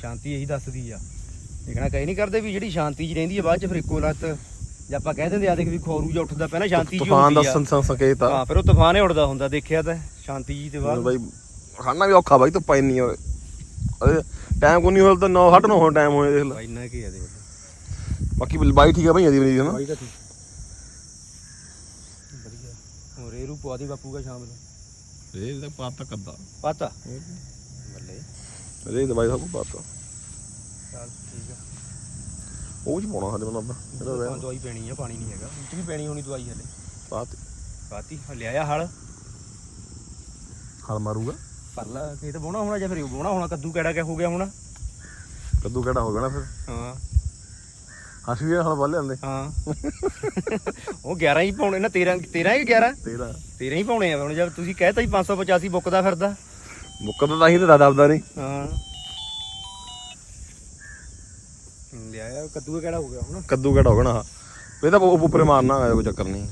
G: ਸ਼ਾਂਤੀ ਇਹੀ ਦੱਸਦੀ ਆ। ਦੇਖਣਾ ਕਈ ਨਹੀਂ ਕਰਦੇ ਵੀ ਜਿਹੜੀ ਸ਼ਾਂਤੀ 'ਚ ਰਹਿੰਦੀ ਆ ਬਾਅਦ 'ਚ ਫਿਰ ਇੱਕੋ ਲੱਤ ਜੇ ਆਪਾਂ ਕਹਿ ਦਿੰਦੇ ਆ ਦੇਖ ਵੀ ਖੋਰੂ ਜਿਹਾ ਉੱਠਦਾ ਪਹਿਲਾਂ ਸ਼ਾਂਤੀ 'ਚ ਹੀ
A: ਤੂਫਾਨ ਦਾ
G: ਹੁੰਦੀ ਆ।
A: ਸੰਸੰ ਸੰਕੇਤ ਆ।
G: ਹਾਂ ਫਿਰ ਉਹ ਤੂਫਾਨ ਹੀ ਉੱਡਦਾ ਹੁੰਦਾ ਦੇਖਿਆ ਤਾਂ ਸ਼ਾਂਤੀ ਜੀ ਤੇ ਬਾਅਦ।
A: ਬਾਈ ਖਾਣਾ ਵੀ ਔਖਾ ਬਾਈ ਧੁੱਪਾ ਇੰਨੀ ਹੋਏ। ਅਰੇ ਟਾਈਮ ਕੋ ਨਹੀਂ ਹੋਲ ਤਾਂ 9 8 9 ਹੋ ਟਾਈਮ ਹੋਏ ਦੇਖ ਲੈ।
G: ਬਾਈ ਇੰਨਾ ਕੀ ਆ ਦੇਖ
A: ਬਾਕੀ ਬਾਈ ਠੀਕ ਆ ਭਾਈ ਅਦੀ ਬਣੀ ਨਾ
G: ਬਾਈ ਤਾਂ ਠੀਕ। ਵਧੀਆ। ਹੋਰ ਇਹ ਰੂ ਪਵਾ ਦੀ ਬਾਪੂ ਦਾ ਸ਼ਾਮ ਨੂੰ।
A: ਇਹ ਤਾਂ ਪਾਤਾ ਕੱਦਾ
G: ਪਤਾ ਬੱਲੇ।
A: ਤਾਂ ਬਾਈ ਸਭ ਕੋ ਪਾਤਾ
G: ਚੱਲ ਠੀਕ ਆ।
A: ਉਹ ਚ ਪਾਉਣਾ ਸਾਡੇ ਮਨ ਇਹਦਾ
G: ਤਾਂ
A: ਰਹਿ
G: ਦਵਾਈ ਪੈਣੀ ਆ ਪਾਣੀ ਨਹੀਂ ਹੈਗਾ। ਉੱਚ ਵੀ ਪੈਣੀ ਹੋਣੀ ਦਵਾਈ ਹਲੇ।
A: ਪਾਤ।
G: ਪਾਤੀ ਲਿਆਇਆ ਹਲ।
A: ਹਲ ਮਾਰੂਗਾ?
G: ਪਰਲਾ ਇਹ ਤਾਂ ਬੋਣਾ ਹੋਣਾ ਜਾਂ ਫਿਰ ਬੋਣਾ ਹੋਣਾ ਕੱਦੂ ਕਿਹੜਾ ਕਿਆ ਹੋ ਗਿਆ ਹੋਣਾ?
A: ਕੱਦੂ ਕਿਹੜਾ ਹੋ ਗਿਆ ਨਾ ਫਿਰ?
G: ਹਾਂ।
A: ਹੱਸ ਵੀ ਹਲ ਵੱਲ ਲੈਂਦੇ
G: ਹਾਂ। ਉਹ 11 ਹੀ ਪਾਉਣੇ ਨਾ 13 13 ਕਿ 11
A: ਤੇਰਾ।
G: 13 ਹੀ ਪਾਉਣੇ ਆ ਹੁਣ ਜਦ ਤੁਸੀਂ ਕਹਿਤਾ ਹੀ 585 ਬੁੱਕਦਾ ਫਿਰਦਾ।
A: ਮੁੱਕਦਾ ਤਾਂ ਹੀ ਤੇ ਦਬਦਾ ਨਹੀਂ।
G: ਹਾਂ ਲਿਆਇਆ ਕੱਦੂ ਕਿਹੜਾ ਹੋ ਗਿਆ ਹੁਣ?
A: ਕੱਦੂ ਕਿਹੜਾ ਹੋਣਾ ਗਿਆ ਨਾ ਇਹ ਤਾਂ ਉਹ ਉੱਪਰੇ ਮਾਰਨਾ ਹੋਇਆ ਕੋਈ ਚੱਕਰ ਨਹੀਂ।